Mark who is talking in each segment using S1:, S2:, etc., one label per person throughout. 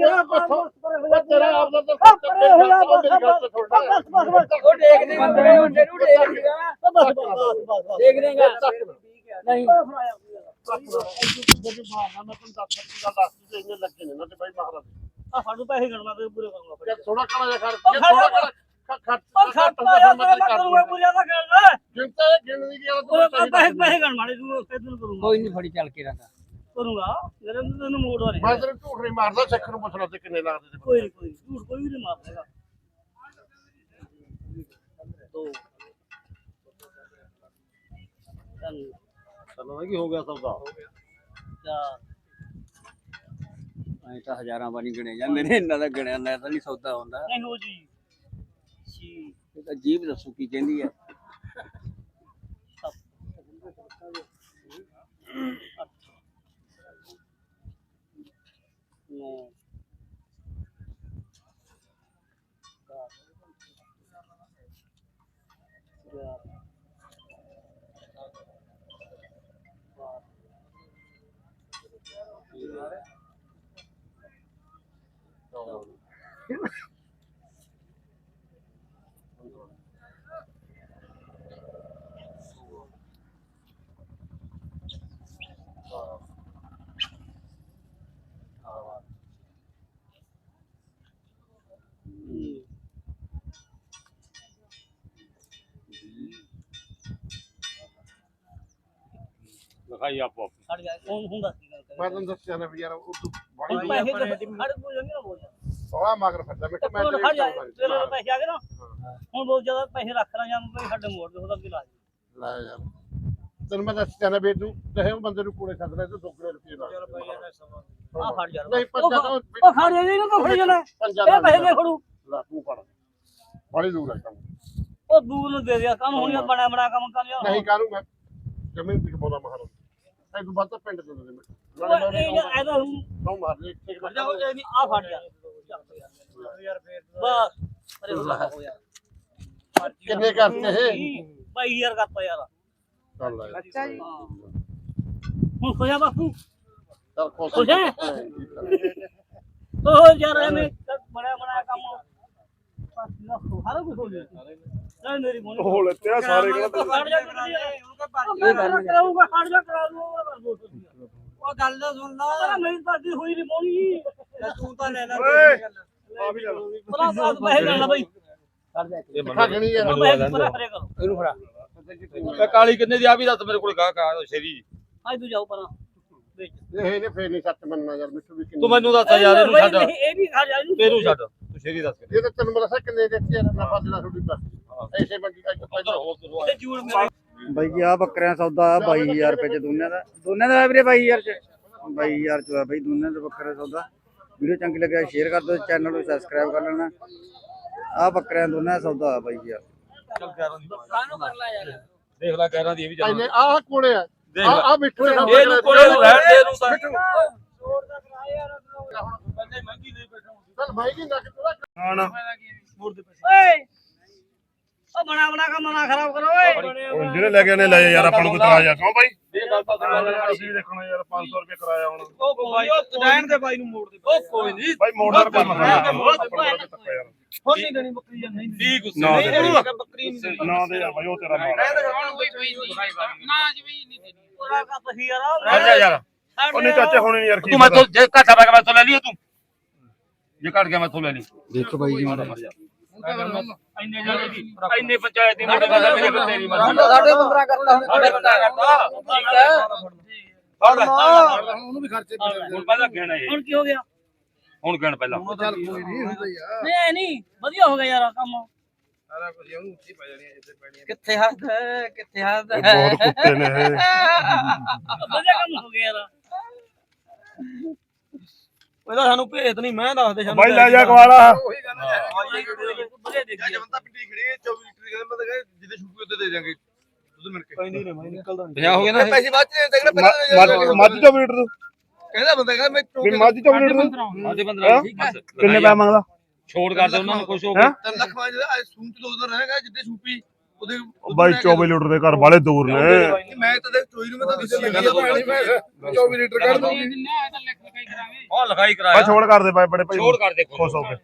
S1: ਯਾਰ ਬਸ ਬਸ ਪਰੇ ਹੋ ਜਾ
S2: ਤੇਰਾ ਆਪਦਾ ਤਾਂ
S1: ਆ ਪਰੇ ਹੋ ਜਾ ਬਸ
S2: ਮੇਰੀ ਗੱਲ ਤਾਂ ਸੁਣ ਲੈ।
S1: ਬਸ ਬਸ ਬਸ।
S3: ਉਹ ਦੇਖਦੇ ਬੰਦੇ ਹੁੰਦੇ ਨੂੰ ਦੇਖਦਾ
S1: ਬਸ ਬਸ ਬਸ
S3: ਦੇਖ ਦੇਗਾ ਨਹੀਂ।
S1: ਆ ਸਾਨੂੰ ਪੈਸੇ ਗਣਨਾ ਤੇ ਪੂਰੇ ਕਰਨਾ ਪੜੇ
S2: ਥੋੜਾ ਕਣਾ ਜਿਹਾ
S1: ਉਹ
S2: ਖਰਚ
S1: ਖੜਾ
S2: ਥੋੜਾ ਖਰਚ
S1: ਉਹ ਖਰਚਾ ਯਾਰ ਮੈਂ ਕਰੂੰਗਾ ਪੂਰੇ ਦਾ ਗਣਨਾ
S2: ਜਿੰਤੇ ਗਿਣਨੀ ਦੀ ਗੱਲ
S1: ਉਹ
S2: ਤੂੰ
S1: ਪੈਸੇ ਪੈਸੇ ਗਣ ਮਾੜੇ ਤੂੰ ਉਸੇ ਦਿਨ ਕਰੂੰਗਾ।
S3: ਕੋਈ ਨਹੀਂ ਫੜੀ ਚੱਲ ਕੇ ਰੰਗਾ
S1: ਕਰੂੰਗਾ। ਨੂੰ ਤੈਨੂੰ ਮੋੜ ਵਾਲੇ
S2: ਮੈਂ ਤੇਰੇ ਝੂਠ ਨਹੀਂ ਮਾਰਦਾ ਸਿੱਖ ਨੂੰ ਪੁੱਛਣਾ ਤੇ ਕਿੰਨੇ ਲੱਗਦੇ ਨੇ
S1: ਕੋਈ ਨਹੀਂ ਕੋਈ ਝੂਠ ਕੋਈ ਵੀ ਨਹੀਂ ਮਾਰੇਗਾ ਦੋ। ਤਿੰਨ।
S2: ਚਲੋ ਕੀ ਹੋ ਗਿਆ ਸੌਦਾ?
S1: ਚਾਰ।
S3: ਐ ਤਾਂ ਹਜ਼ਾਰਾਂ ਵਾਰੀ ਗਿਣੇ ਜਾਂਦੇ ਨੇ ਇਹਨਾਂ ਦਾ ਗਿਣਿਆ ਨਾ ਤਾਂ ਨਹੀਂ ਸੌਦਾ ਹੁੰਦਾ।
S1: ਨਹੀਂ ਹੋ ਜੀ। ਛੇ।
S3: ਇਹ ਤਾਂ ਜੀਬ ਦੱਸੋ ਕੀ ਕਹਿੰਦੀ ਹੈ।
S1: ਅੱਠ ਨੌ ਦਸ ਗਿਆਰਾਂ
S2: ਲਿਖਾਈ ਆਪੋ
S1: ਛੱਡ ਜਾ ਹੁਣ ਹੁੰਦਾ ਸੀ ਗੱਲ
S2: ਮੈਂ ਤੈਨੂੰ ਦੱਸਿਆ ਨਾ ਵੀ ਯਾਰ ਉਹ ਤੂੰ
S1: ਕਰ
S2: ਬੜੀ
S1: ਪੈਸੇ ਦੇ ਖੜ ਬੋਲ ਜਾਂਗੇ ਨਾ ਬੋਲ ਜਾ
S2: ਸੋਹਾ ਮਗਰ ਮਿੱਟ ਮੈਂ
S1: ਕੋਲ ਖੜ ਜਾ ਤੇਰੇ ਕੋਲ ਪੈਸੇ ਆ ਗਏ ਨਾ। ਹੁਣ ਬਹੁਤ ਜ਼ਿਆਦਾ ਪੈਸੇ ਰੱਖ ਲਾਂ ਜਾਂ ਕੋਈ ਸਾਡੇ ਮੋੜ ਦੇ ਉਹਦਾ ਕੀ ਲਾਜ
S2: ਲੈ ਯਾਰ ਤੈਨੂੰ ਮੈਂ ਦੱਸਿਆ ਨਾ ਵੀ ਤੂੰ ਤੇ ਉਹ ਬੰਦੇ ਨੂੰ ਕੋਲੇ ਛੱਡ ਲੈ ਤੂੰ ਦੁੱਗਣੇ ਰੁਪਏ ਲਾ
S1: ਆ ਫੜ ਜਾ
S2: ਨਹੀਂ ਤਾਂ
S1: ਉਹ ਖੜ ਜਾ ਇਹਨੂੰ ਤਾਂ ਫੜੀ ਜਾਣਾ ਇਹ ਪੈਸੇ ਦੇ ਖੜੂ
S2: ਲੈ ਤੂੰ ਫੜ। ਬੜੀ ਦੂਰ ਹੈ ਕੰਮ।
S1: ਉਹ ਦੂਰ ਨੂੰ ਦੇ ਦਿਆ ਕੰਮ ਹੁਣ ਇਹ ਬਣਾ ਬਣਾ ਕੰਮ ਕਰ ਲਿਆ।
S2: ਨਹੀਂ ਕਰੂੰਗਾ ਜ਼ਮੀਨ ਤੇ ਬੋਲਾ ਮਹਾਰਾਜ? ਇਹ ਤੋਂ ਬਾਅਦ ਤਾਂ ਪਿੰਡ ਦੇ ਦੇ ਮੈਂ।
S1: ਉਹ ਇਹ ਇਹਦਾ ਹੁਣ
S2: ਨੋ ਮਾਰ ਲੈ ਇੱਕ
S1: ਖੜ ਜਾ ਉਹ ਨਹੀਂ ਆ ਫੜ ਜਾ। ਯਾਰ ਫੇਰ ਬਸ। ਅਰੇ ਹੋ ਜਾ
S2: ਕਿੰਨੇ ਕਰਤੇ ਇਹ?
S1: ਬਾਈ ਯਾਰ ਕਰਤਾ ਯਾਰ।
S2: ਚੱਲ ਲੈ।
S1: ਹਾਂ। ਹੁਣ ਖੋਇਆ ਬਾਪੂ?
S2: ਚੱਲ ਖੁਸ਼
S1: ਹੈ? ਉਹ ਯਾਰ ਐਵੇਂ ਬੜਾ ਬੜਾ ਕੰਮ। ਹਰ ਕੁਝ ਹੋ ਗਿਆ ਲੈ ਮੇਰੀ ਮੋਨੀ
S2: ਹੋ ਲੈਤੇ ਸਾਰੇ
S1: ਖੜ ਜਾ ਕਰਾਊਗਾ ਖੜ ਜਾ ਕਰਾ ਲੂਗਾ
S3: ਉਹ ਗੱਲ ਤਾਂ ਸੁਣ ਲਾ।
S1: ਮੇਰੀ ਤੁਹਾਡੀ ਹੋਈ ਨਹੀਂ ਮੋਨੀ
S3: ਤੂੰ ਤਾਂ ਲੈ ਲੈ
S2: ਆ ਵੀ ਚੱਲ
S1: ਬੜਾ ਬਾਤ ਬਹਿ ਜਾਣਾ ਬਈ।
S2: ਖਾ ਗਣੀ ਯਾਰ
S1: ਬਹਿ ਪਰੇ ਪਰੇ ਕਰੋ।
S3: ਇਹਨੂੰ ਫੜਾ।
S4: ਇਹ ਕਾਲੀ ਕਿੰਨੇ ਦੀ ਆ? ਵੀ ਦੱਸ ਮੇਰੇ ਕੋਲ ਗਾਹਕ ਆ ਸ਼ੇਰੀ।
S1: ਅੱਜ ਤੂੰ ਜਾਓ ਪਰਾਂ।
S2: ਇਹ ਨੇ ਫੇਰ ਨਹੀਂ ਸੱਚ ਮੰਨਣਾ ਯਾਰ ਮਿੱਠੂ ਵੀ ਕਿੰਨੀ
S4: ਤੂੰ ਮੈਨੂੰ ਦੱਸ ਯਾਰ ਇਹਨੂੰ
S1: ਬਈ
S4: ਛੱਡ।
S1: ਨਹੀਂ, ਇਹ ਵੀ ਖਾ ਜਾ
S4: ਤੈਨੂੰ ਛੱਡ। ਤੂੰ ਸ਼ੇਰੀ ਦੱਸ
S2: ਇਹ ਤਾਂ ਤੈਨੂੰ ਦੱਸਿਆ ਕਿੰਨੇ ਦਿੱਤੀ ਯਾਰ ਨਾ ਫਾਦਣਾ ਤੁਹਾਡੀ ਬਸ। ਐਸੇ ਮੰਗੀ ਅੱਜ
S1: ਇਹ ਜੂੜ ਮੇਰੇ
S5: ਬਾਈ ਜੀ ਆ ਬੱਕਰਿਆਂ ਦਾ ਸੌਦਾ 22000 ਰੁਪਏ ਚ ਦੋਨਾਂ ਦਾ। ਦੋਨਾਂ ਦਾ ਵੀਰੇ 22000 ਚ? 22000 ਚ ਆ ਬਾਈ ਦੋਨਾਂ ਦਾ ਬੱਕਰਾ ਸੌਦਾ। ਵੀਡੀਓ ਚੰਗੀ ਲੱਗਿਆ ਸ਼ੇਅਰ ਕਰ ਦਿਓ ਚੈਨਲ ਨੂੰ ਸਬਸਕ੍ਰਾਈਬ ਕਰ ਲੈਣਾ। ਆ ਬੱਕਰਿਆਂ ਦੋਨਾਂ ਦਾ ਸੌਦਾ ਆ ਬਾਈ ਜੀ ਯਾਰ
S4: ਚੱਲ 11 ਦੀ
S3: ਕਾਹਨੂੰ ਕਰ ਲੈ ਯਾਰ?
S4: ਦੇਖ ਲੈ 11 ਦੀ ਇਹ ਵੀ ਚੱਲ
S2: ਐਨੇ ਆਹ ਕੋਲੇ ਆ?
S4: ਦੇਖ
S2: ਆ
S4: ਲੈ।
S2: ਆ ਮਿੱਠੂ ਦੇ
S4: ਇਹਨੂੰ ਕੋਲੇ ਨੂੰ ਰਹਿਣ ਦੇ ਇਹਨੂੰ ਤਾਂ।
S2: ਚੱਲ ਭਾਈ ਜੀ ਨੱਕ ਤੇਰਾ
S1: ਓਏ! ਉਹ ਬਣਾ ਬਣਾ ਕੰਮ ਨਾ ਖਰਾਬ ਕਰੋ ਓਏ।
S6: ਜਿਹੜੇ ਲੈ ਕੇ ਨੇ ਲੈ ਜਾ ਯਾਰ ਆਪਾਂ ਨੂੰ ਕੋਈ ਤਰਾਜ ਆ ਕਿਉਂ ਬਾਈ?
S4: ਇਹ ਗੱਲ ਤਾਂ
S6: ਅਸੀਂ ਦੇਖਣਾ ਯਾਰ 500 ਰੁਪਏ ਕਰਾਇਆ ਹੁਣ।
S4: ਉਹ ਕੋਈ ਉਹ ਰਹਿਣ ਦੇ ਬਾਈ ਨੂੰ ਮੋੜ ਦੇ ਉਹ ਕੋਈ ਨਹੀਂ।
S6: ਬਾਈ ਕਰ ਲੈਣਾ ਯਾਰ।
S4: ਹੁਣ ਨਹੀਂ ਦੇਣੀ ਬੱਕਰੀ ਜਾਂ ਨਹੀਂ ਠੀਕ ਗੁੱਸੇ
S6: ਨਾ
S4: ਨਹੀਂ
S6: ਦੇ
S4: ਦੇਣੀ। ਬੱਕਰੀ ਨਹੀਂ ਦੇਣੀ।
S6: ਨਾ ਦੇ ਯਾਰ ਬਾਈ ਉਹ ਤੇਰਾ ਮਾਲ
S1: ਉਹਦਾ ਕਾ ਪਸੀ ਯਾਰ
S4: ਰਹਿ ਜਾ ਯਾਰ।
S6: ਉਹ ਨਹੀਂ ਚਾਚੇ ਹੁਣ ਨਹੀਂ ਯਾਰ ਕੀ
S4: ਤੂੰ ਮੈਥੋਂ ਜੇ ਘਾਟਾ ਪੈ ਗਿਆ ਮੈਥੋਂ ਲੈ ਲਈ ਤੂੰ। ਜੇ ਘਟ ਗਿਆ ਮੈਥੋਂ ਲੈ ਲਈ।
S5: ਦੇਖੋ ਬਾਈ ਜੀ
S4: ਇੰਨੇ ਜਾਣੇ ਦੀ ਇੰਨੇ ਪੰਚਾਇਤ ਦੀ ਮੋਟਰ ਕਰਦਾ ਮੇਰੇ ਬੰਦੇ ਦੀ ਮਰ
S3: ਸਾਡੇ ਬੰਦਰਾ ਕਰਦਾ ਹੁਣ
S4: ਸਾਡੇ ਬੰਦਾ ਕਰਦਾ। ਠੀਕ ਹੈ?
S2: ਉਹਨੂੰ ਵੀ ਖਰਚੇ
S4: ਹੁਣ ਪਹਿਲਾਂ ਗਿਣ ਇਹ।
S1: ਹੁਣ ਕੀ ਹੋ ਗਿਆ?
S4: ਹੁਣ ਗਿਣ ਪਹਿਲਾਂ।
S1: ਨਹੀਂ ਐ ਨਹੀਂ। ਵਧੀਆ ਹੋ ਗਿਆ ਯਾਰ ਕੰਮ।
S3: ਕਿੱਥੇ ਹੱਥ ਹੈ, ਕਿੱਥੇ ਹੱਥ
S6: ਇਹ
S3: ਹੈ?
S6: ਬਹੁਤ ਕੁੱਤੇ ਨੇ ਇਹ।
S1: ਵਧੀਆ ਕੰਮ ਹੋ ਗਿਆ ਯਾਰ
S4: ਇਹਦਾ ਸਾਨੂੰ ਭੇਤ ਨਹੀਂ ਮੈਂ ਦੱਸਦੇ ਸਾਨੂੰ
S6: ਬਾਈ ਲੈ ਜਾ ਕਵਾਲਾ।
S1: ਵਧੀਆ ਦੇਖੀ
S4: ਕਹਿੰਦੀ ਨੇ ਮੈਂ ਨਿਕਲਦਾ ਨਹੀਂ। ਹੋ ਗਿਆ ਨਾ
S3: ਪੈਸੇ ਬਾਅਦ ਚ ਦੇ ਦੇਣਾ
S6: ਮੱਝ ਮੱਝ ਚੋਂ ਲੀਟਰ। ਤੂੰ
S3: ਕਹਿੰਦਾ ਬੰਦਾ ਕਹਿੰਦਾ ਮੈਂ
S6: ਮੱਝ ਚੋਂ ਲੀਟਰ। ਤੂੰ
S4: ਆਦੇ 15 ਠੀਕ ਹੈ?
S6: ਕਿੰਨੇ ਪੈ ਮੰਗਦਾ?
S4: ਛੋੜ ਕਰਦੇ ਉਹਨਾਂ ਨੂੰ ਕੁਝ ਹੋ
S6: ਹੈਂ?
S3: ਤਿੰਨ ਲੱਖ ਮਾਜ ਸੂਮ ਚ ਦੋ ਦਿਨ ਰਹੇਗਾ ਜਿੱਦੇ ਸੂਪੀ
S6: ਉਹ ਬਾਈ 24 ਲੀਟਰ ਦੇ ਘਰ ਵਾਲੇ ਦੂਰ ਨੇ।
S7: ਮੈਂ ਤਾਂ ਦੇਖ ਚੋਈ ਨੂੰ ਮੈਂ ਤਾਂ ਜਾਂਦਾ 24 ਲੀਟਰ ਕੱਢ ਦੂੰਗੀ
S4: ਉਹ ਲਿਖਾਈ
S6: ਬਸ
S4: ਕਰਾਇਆ
S6: ਛੋੜ ਕਰ ਦੇ ਬਾਈ ਬੜੇ ਭਾਈ
S4: ਛੋੜ ਕਰ ਦੇ
S6: ਖੁਸ਼ ਹੋ ਕੇ।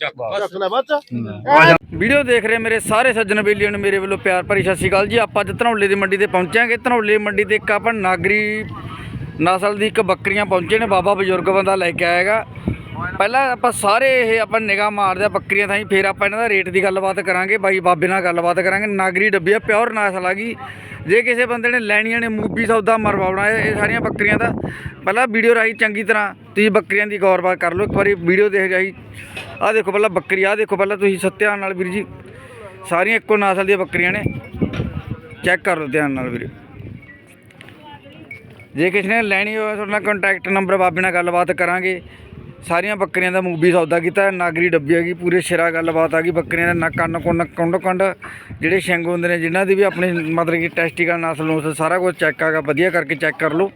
S4: ਚੱਕ।
S2: ਚੱਕ ਲੈ ਬੱਚਾ
S5: ਵੀਡੀਓ ਦੇਖ ਰਹੇ ਮੇਰੇ ਸਾਰੇ ਸੱਜਣ ਬੇਲੀਆਂ ਨੂੰ ਮੇਰੇ ਵੱਲੋਂ ਪਿਆਰ ਭਰੀ ਸਤਿ ਸ਼੍ਰੀ ਅਕਾਲ ਜੀ। ਆਪਾਂ ਅੱਜ ਧਨੌਲੇ ਦੀ ਮੰਡੀ ਤੇ ਪਹੁੰਚਾਂਗੇ ਧਨੌਲੇ ਮੰਡੀ ਤੇ ਇੱਕ ਆਪਾਂ ਨਾਗਰੀ ਨਸਲ ਦੀ ਇੱਕ ਬੱਕਰੀਆਂ ਪਹੁੰਚੇ ਨੇ। ਬਾਬਾ ਬਜ਼ੁਰਗ ਬੰਦਾ ਲੈ ਕੇ ਆਏਗਾ ਪਹਿਲਾਂ ਆਪਾਂ ਸਾਰੇ ਇਹ ਆਪਾਂ ਨਿਗਾਹ ਮਾਰਦੇ ਆ ਬੱਕਰੀਆਂ ਥਾਈ, ਫਿਰ ਆਪਾਂ ਇਹਨਾਂ ਦਾ ਰੇਟ ਦੀ ਗੱਲਬਾਤ ਕਰਾਂਗੇ, ਬਾਈ ਬਾਬੇ ਨਾਲ ਗੱਲਬਾਤ ਕਰਾਂਗੇ। ਨਾਗਰੀ ਡੱਬੀਆ ਪਿਓਰ ਨਾਸਲ ਆ ਗਈ ਜੇ ਕਿਸੇ ਬੰਦੇ ਨੇ ਲੈਣੀਆਂ ਨੇ ਮੂਬੀ ਸੌਦਾ ਮਰਵਾਉਣਾ ਇਹ ਸਾਰੀਆਂ ਬੱਕਰੀਆਂ ਦਾ, ਪਹਿਲਾਂ ਵੀਡੀਓ ਰਾਹੀਂ ਚੰਗੀ ਤਰ੍ਹਾਂ ਤੁਸੀਂ ਬੱਕਰੀਆਂ ਦੀ ਗੌਰਬਾਤ ਕਰ ਲਓ, ਇੱਕ ਵਾਰੀ ਵੀਡੀਓ ਦੇਖ ਜਾਈ। ਆਹ ਦੇਖੋ ਪਹਿਲਾਂ ਬੱਕਰੀ, ਆਹ ਦੇਖੋ ਪਹਿਲਾਂ ਤੁਸੀਂ ਸਤਿਆਨ ਨਾਲ ਵੀਰ ਜੀ, ਸਾਰੀਆਂ ਇੱਕੋ ਨਾਸਲ ਦੀਆਂ ਬੱਕਰੀਆਂ ਨੇ। ਚੈੱਕ ਕਰ ਲਓ ਧਿਆਨ ਨਾਲ ਵੀਰੇ। ਜੇ ਕਿਸੇ ਨੇ ਲੈਣੀ ਹੋਵੇ, ਤੁਹਾਡੇ ਨਾਲ ਕੰਟੈਕਟ ਨੰਬਰ ਬਾਬੇ ਨਾਲ ਗੱਲਬਾਤ ਕਰਾਂਗੇ। ਸਾਰੀਆਂ ਬੱਕਰੀਆਂ ਦਾ ਮੂਵੀ ਸੌਦਾ ਕੀਤਾ, ਨਾਗਰੀ ਡੱਬੀ ਆ ਗਈ, ਪੂਰੇ ਸਿਰਾ ਗੱਲਬਾਤ ਆ ਗਈ, ਬੱਕਰੀਆਂ ਦਾ ਨੱਕ, ਕੰਨ, ਕੁੰਨ, ਕੁੰਡ ਕੁੰਡ, ਜਿਹੜੇ ਸ਼ਿੰਗ ਹੁੰਦੇ ਨੇ, ਜਿਨ੍ਹਾਂ ਦੀ ਵੀ ਆਪਣੀ ਮਤਲਬ ਕਿ ਟੈਸਟੀਕਲ ਨਸਲ ਨੂੰ ਸਾਰਾ ਕੁਝ ਚੈੱਕ ਆਗਾ ਵਧੀਆ ਕਰਕੇ ਚੈੱਕ ਕਰ ਲਓ।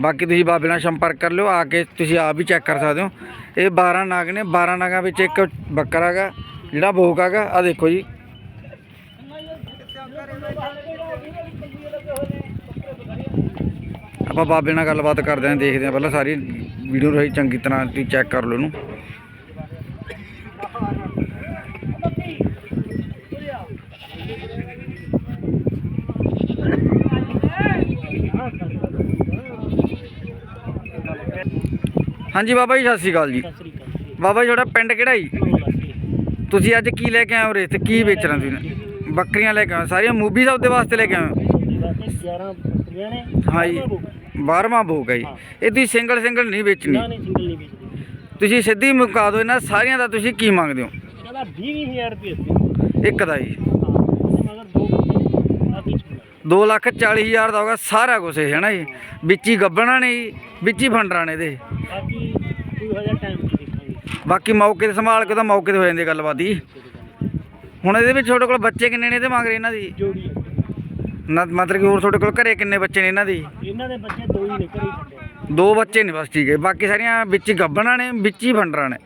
S5: ਬਾਕੀ ਤੁਸੀਂ ਬਾਬੇ ਨਾਲ ਸੰਪਰਕ ਕਰ ਲਿਓ, ਆ ਕੇ ਤੁਸੀਂ ਆਪ ਵੀ ਚੈੱਕ ਕਰ ਸਕਦੇ ਹੋ। ਇਹ 12 ਨਾਗ ਨੇ 12 ਨਾਗਾਂ ਵਿੱਚ ਇੱਕ ਬੱਕਰਾ ਹੈਗਾ ਜਿਹੜਾ ਭੋਗ ਹੈਗਾ ਆ ਦੇਖੋ ਜੀ। ਆਪਾਂ ਬਾਬੇ ਨਾਲ ਗੱਲਬਾਤ ਕਰਦੇ ਆਂ ਦੇਖਦੇ ਆਂ ਪਹਿਲਾਂ ਸਾਰੀ ਵੀਡੀਓ ਰਹੀ ਚੰਗੀ ਤਰ੍ਹਾਂ ਤੁਸੀਂ ਚੈੱਕ ਕਰ ਲਓ ਇਹਨੂੰ। ਹਾਂਜੀ ਬਾਬਾ ਜੀ ਸਤਿ ਸ਼੍ਰੀ ਅਕਾਲ ਜੀ। ਬਾਬਾ ਜੀ ਤੁਹਾਡਾ ਪਿੰਡ ਕਿਹੜਾ ਜੀ? ਤੁਸੀਂ ਅੱਜ ਕੀ ਲੈ ਕੇ ਆਏ ਹੋ ਰੇ ਤੇ ਕੀ ਵੇਚਣਾ ਤੁਸੀਂ? ਬੱਕਰੀਆਂ ਲੈ ਕੇ ਆਏ? ਸਾਰੀਆਂ ਮੂਵੀ ਸੌਦੇ ਵਾਸਤੇ ਲੈ ਕੇ ਆਏ ਹੋ?
S1: 11 ਬੱਕਰੀਆਂ ਨੇ।
S5: ਹਾਂ ਜੀ। 12ਵਾਂ ਭੋਗ ਹੈ। ਜੀ ਇਹ ਤੁਸੀਂ ਸਿੰਗਲ ਸਿੰਗਲ ਨਹੀਂ ਵੇਚਣੀ।
S1: ਨਹੀਂ ਸਿੰਗਲ ਨਹੀਂ ਵੇਚਦੇ
S5: ਤੁਸੀਂ ਸਿੱਧੀ ਮੁਕਾ ਦਿਓ ਇਹਨਾਂ ਸਾਰੀਆਂ ਦਾ ਤੁਸੀਂ ਕੀ ਮੰਗਦੇ ਹੋ?
S1: ਕਹਿੰਦਾ 20000 ਰੁਪਏ
S5: ਇੱਕ ਦਾ ਜੀ।
S1: ਮਗਰ ਦੋ ਬੱਕਰੇ ਆ ਵਿੱਚ
S5: 2 ਲੱਖ 40 ਹਜ਼ਾਰ ਦਾ ਹੋਗਾ ਸਾਰਾ ਕੁਝ ਇਹ ਹੈ ਨਾ ਜੀ? ਵਿੱਚ ਹੀ। ਗੱਬਣਾ ਨੇ ਜੀ ਵਿੱਚ ਹੀ ਫੰਡਰਾਂ ਨੇ ਇਹਦੇ।
S1: ਬਾਕੀ ਕੋਈ ਹਜ਼ਾਰ ਟਾਈਮ ਤੇ ਦੇਖਾਂਗੇ।
S5: ਬਾਕੀ ਮੌਕੇ ਤੇ ਸੰਭਾਲ ਕੇ ਤਾਂ ਮੌਕੇ ਤੇ ਹੋ ਜਾਂਦੀ ਗੱਲਬਾਤ ਦੀ ਹੁਣ ਇਹਦੇ ਵਿੱਚ ਤੁਹਾਡੇ ਕੋਲ ਬੱਚੇ ਕਿੰਨੇ ਨੇ ਇਹਦੇ ਮੰਗ ਰਹੇ ਇਹਨਾਂ ਦੀ?
S1: ਜੋੜੀ ਹੈ।
S5: ਨਾ ਮਤਲਬ ਕਿ ਹੋਰ ਤੁਹਾਡੇ ਕੋਲ ਘਰੇ ਕਿੰਨੇ ਬੱਚੇ ਨੇ ਇਹਨਾਂ ਦੀ?
S1: ਇਹਨਾਂ ਦੇ ਬੱਚੇ ਦੋ ਹੀ ਨੇ ਘਰੇ ਹੀ ਛੱਡੇ
S5: ਦੋ ਬੱਚੇ ਨੇ ਬਸ ਠੀਕ ਹੈ। ਬਾਕੀ ਸਾਰੀਆਂ ਵਿੱਚ ਹੀ ਗੱਬਣਾ ਨੇ ਵਿੱਚ ਹੀ ਫੰਡਰਾਂ ਨੇ।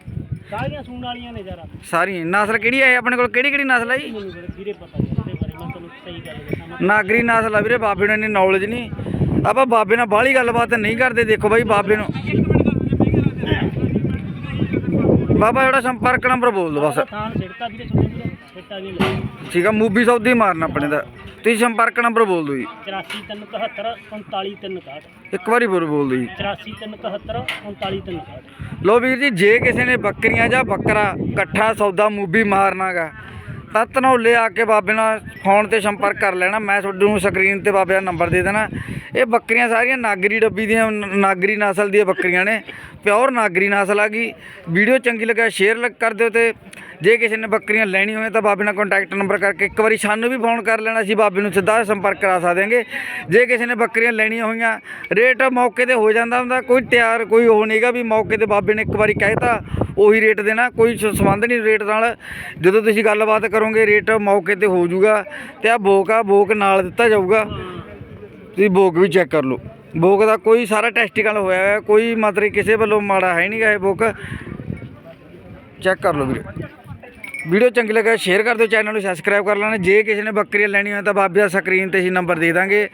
S1: ਸਾਰੀਆਂ ਸੂਣ ਵਾਲੀਆਂ ਨੇ ਜਰਾ
S5: ਸਾਰੀਆਂ ਨਸਲ ਕਿਹੜੀ ਹੈ ਆਪਣੇ ਕੋਲ? ਕਿਹੜੀ ਕਿਹੜੀ ਨਸਲ ਹੈ ਜੀ?
S1: ਮੈਨੂੰ ਵੀਰੇ- ਪਤਾ ਨਹੀਂ ਉਹਦੇ ਬਾਰੇ ਮੈਂ ਤੁਹਾਨੂੰ ਸਹੀ ਗੱਲ ਦੱਸਾਂ। ਮੈਂ
S5: ਨਾਗਰੀ ਨਸਲ ਆ ਵੀਰੇ ਬਾਬੇ ਨੂੰ ਇੰਨੀ ਨੌਲੇਜ ਨਹੀਂ। ਆਪਾਂ ਬਾਬੇ ਨਾਲ ਬਾਹਲੀ ਗੱਲਬਾਤ ਨਹੀਂ ਕਰਦੇ ਦੇਖੋ ਬਾਈ ਬਾਬੇ ਨੂੰ। ਬਾਬਾ ਜਿਹੜਾ ਸੰਪਰਕ ਨੰਬਰ ਬੋਲ ਦਿਓ ਬਸ।
S1: ਥਾਂ ਛਿੜਤਾ ਵੀਰੇ
S5: ਠੀਕ ਆ ਮੂਵੀ ਸੌਦੀ ਮਾਰਨਾ ਆਪਣੇ ਦਾ। ਤੁਸੀਂ ਸੰਪਰਕ ਨੰਬਰ ਬੋਲ ਦਿਓ ਜੀ।
S1: 84 371 39361
S5: ਇੱਕ ਵਾਰੀ ਬੋਲ ਬੋਲ ਦਿਓ ਜੀ।
S1: 84 371 39361
S5: ਲੋ ਵੀਰ ਜੀ ਜੇ ਕਿਸੇ ਨੇ ਬੱਕਰੀਆਂ ਜਾਂ ਬੱਕਰਾ ਇਕੱਠਾ ਸੌਦਾ ਮੂਵੀ ਮਾਰਨਾਗਾ ਤਾਂ ਧਨੌਲੇ ਆ ਕੇ ਬਾਬੇ ਨਾਲ ਫੋਨ ਤੇ ਸੰਪਰਕ ਕਰ ਲੈਣਾ। ਮੈਂ ਤੁਹਾਨੂੰ ਸਕਰੀਨ ਤੇ ਬਾਬੇ ਦਾ ਨੰਬਰ ਦੇ ਦੇਣਾ। ਇਹ ਬੱਕਰੀਆਂ ਸਾਰੀਆਂ ਨਾਗਰੀ ਡੱਬੀ ਦੀਆਂ, ਨਾਗਰੀ ਨਸਲ ਦੀਆਂ ਬੱਕਰੀਆਂ ਨੇ। ਪਿਓਰ ਨਾਗਰੀ ਨਸਲ ਆ ਗਈ। ਵੀਡੀਓ ਚੰਗੀ ਲੱਗਾ ਸ਼ੇਅਰ ਕਰ ਦਿਓ ਤੇ ਜੇ ਕਿਸੇ ਨੇ ਬੱਕਰੀਆਂ ਲੈਣੀ ਹੋਵੇ ਤਾਂ ਬਾਬੇ ਨਾਲ ਕੰਟੈਕਟ ਨੰਬਰ ਕਰਕੇ ਇੱਕ ਵਾਰੀ ਸਾਨੂੰ ਵੀ ਫੋਨ ਕਰ ਲੈਣਾ ਸੀ ਬਾਬੇ ਨੂੰ ਸਿੱਧਾ ਸੰਪਰਕ ਕਰਾ ਸਕਦੇ ਜੇ ਕਿਸੇ ਨੇ ਬੱਕਰੀਆਂ ਲੈਣੀਆਂ ਹੋਈਆਂ ਰੇਟ ਮੌਕੇ ਤੇ ਹੋ ਜਾਂਦਾ ਹੁੰਦਾ, ਕੋਈ ਤਿਆਰ ਕੋਈ ਉਹ ਨਹੀਂਗਾ ਵੀ ਮੌਕੇ ਤੇ ਬਾਬੇ ਨੇ ਇੱਕ ਵਾਰੀ ਕਹਿਤਾ ਉਹੀ ਰੇਟ ਦੇਣਾ, ਕੋਈ ਸੰਬੰਧ ਨਹੀਂ ਰੇਟ ਨਾਲ। ਜਦੋਂ ਤੁਸੀਂ ਗੱਲਬਾਤ ਕਰੋਗੇ, ਰੇਟ ਮੌਕੇ ਤੇ ਹੋ ਜਾਊਗਾ ਤੇ ਆ ਬੋਕ ਆ, ਬੋਕ ਨਾਲ ਦਿੱਤਾ ਜਾਊਗਾ। ਤੁਸੀਂ ਬੋਕ ਵੀ ਚੈੱਕ ਕਰ ਲਓ। ਬੋਕ ਦਾ ਕੋਈ ਸਾਰਾ ਟੈਸਟੀਕਲ ਹੋਇਆ ਹੋਇਆ, ਕੋਈ ਮਤਲਬ ਕਿਸੇ ਵੱਲੋਂ ਮਾੜਾ ਹੈ ਨਹੀਂਗਾ ਇਹ ਬੋਕ। ਚੈੱਕ ਕਰ ਲਓ ਵੀਰੇ। ਵੀਡੀਓ ਚੰਗੀ ਲੱਗਾ ਸ਼ੇਅਰ ਕਰ ਦਿਓ ਚੈਨਲ ਨੂੰ ਸਬਸਕ੍ਰਾਈਬ ਕਰ ਲੈਣਾ। ਜੇ ਕਿਸੇ ਨੇ ਬੱਕਰੀਆਂ ਲੈਣੀਆਂ ਹੋਣ ਤਾਂ ਬਾਬੇ ਦਾ ਸਕਰੀਨ ਤੇ ਅਸੀਂ ਨੰਬਰ ਦੇ ਦਾਂਗੇ।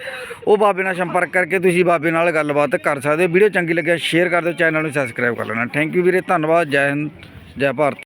S5: ਉਹ ਬਾਬੇ ਨਾਲ ਸੰਪਰਕ ਕਰਕੇ ਤੁਸੀਂ ਬਾਬੇ ਨਾਲ ਗੱਲਬਾਤ ਕਰ ਸਕਦੇ ਹੋ। ਵੀਡੀਓ ਚੰਗੀ ਲੱਗਿਆ ਸ਼ੇਅਰ ਕਰ ਦਿਓ ਚੈਨਲ ਨੂੰ ਸਬਸਕ੍ਰਾਈਬ ਕਰ ਲੈਣਾ। ਥੈਂਕ ਯੂ ਵੀਰੇ, ਧੰਨਵਾਦ। ਜੈ ਹਿੰਦ, ਜੈ ਭਾਰਤ।